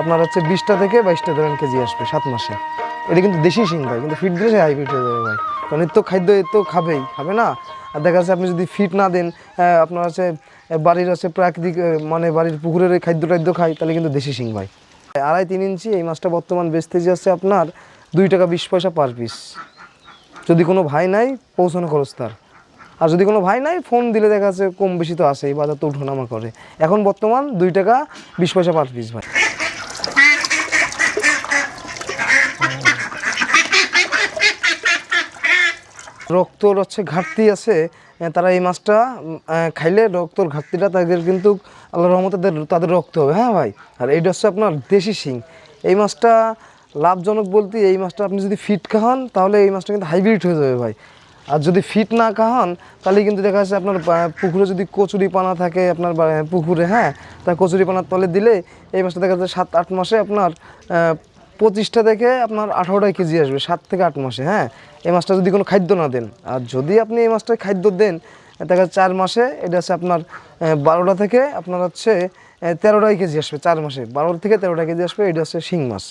আপনার হচ্ছে বিশটা থেকে বাইশটা ধরেন কেজি আসবে সাত মাসে। এটা কিন্তু দেশি শিং ভাই, কিন্তু ফিট দিলে সে হাইব্রিড হয়ে যাবে ভাই। কারণ এর তো খাদ্য এর তো খাবেই, খাবে না? আর দেখা যাচ্ছে আপনি যদি ফিট না দেন আপনার হচ্ছে বাড়ির হচ্ছে প্রাকৃতিক মানে বাড়ির পুকুরের ওই খাদ্য টাদ্য খাই তাহলে কিন্তু দেশি শিং ভাই। আড়াই তিন ইঞ্চি, এই মাছটা বর্তমান বেচতে যাচ্ছে আপনার দুই টাকা বিশ পয়সা পার পিস যদি কোনো ভাই নাই, পৌঁছানো খরচ তার। আর যদি কোনো ভাই নাই ফোন দিলে দেখা যাচ্ছে কম বেশি তো আসে এই বাজার তো উঠোনামা করে। এখন বর্তমান দুই টাকা বিশ পয়সা পার পিস ভাই। রক্তর হচ্ছে ঘাটতি আছে তারা এই মাছটা খাইলে রক্তর ঘাটতিটা তাদের কিন্তু আল্লাহ রহমতে তাদের- রক্ত হবে হ্যাঁ ভাই? আর এইটা হচ্ছে আপনার দেশি শিং। এই মাছটা লাভজনক বলতে এই মাছটা আপনি যদি ফিট খাওয়ান, তাহলে এই মাছটা কিন্তু হাইব্রিড হয়ে যাবে ভাই। আর যদি ফিট না খাওয়ান, তাহলে কিন্তু দেখা যাচ্ছে আপনার পুকুরে যদি কচুরি পানা থাকে আপনার পুকুরে হ্যাঁ? তা কচুরি পানার তলে দিলে এই মাছটা দেখা যাচ্ছে সাত, আট মাসে আপনার পঁচিশটা থেকে আপনার আঠারোটা কেজি আসবে, সাত থেকে আট মাসে হ্যাঁ? এই মাছটা যদি কোনো খাদ্য না দেন, আর যদি আপনি এই মাছটায় খাদ্য দেন, দেখা চার মাসে, এটা আছে আপনার বারোটা থেকে আপনার হচ্ছে তেরোটাই কেজি আসবে, চার মাসে, বারোটা থেকে তেরোটা কেজি আসবে, এটা হচ্ছে শিং মাছ।